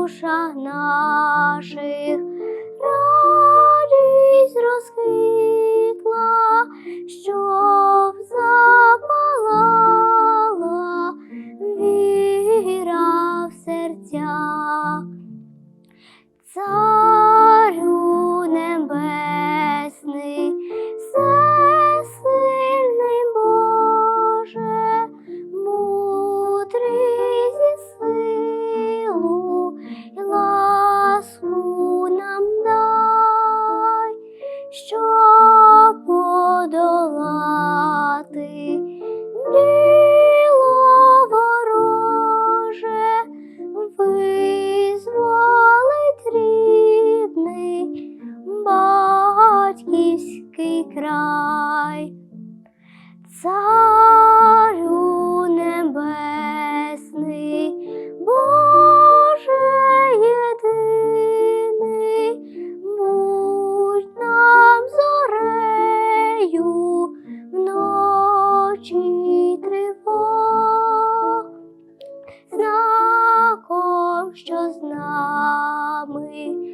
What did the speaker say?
душах наших, радість розквітла, щоб запалала віра в серцях. Щоб подолати діло вороже, визволить рідний батьківський край. Царю away.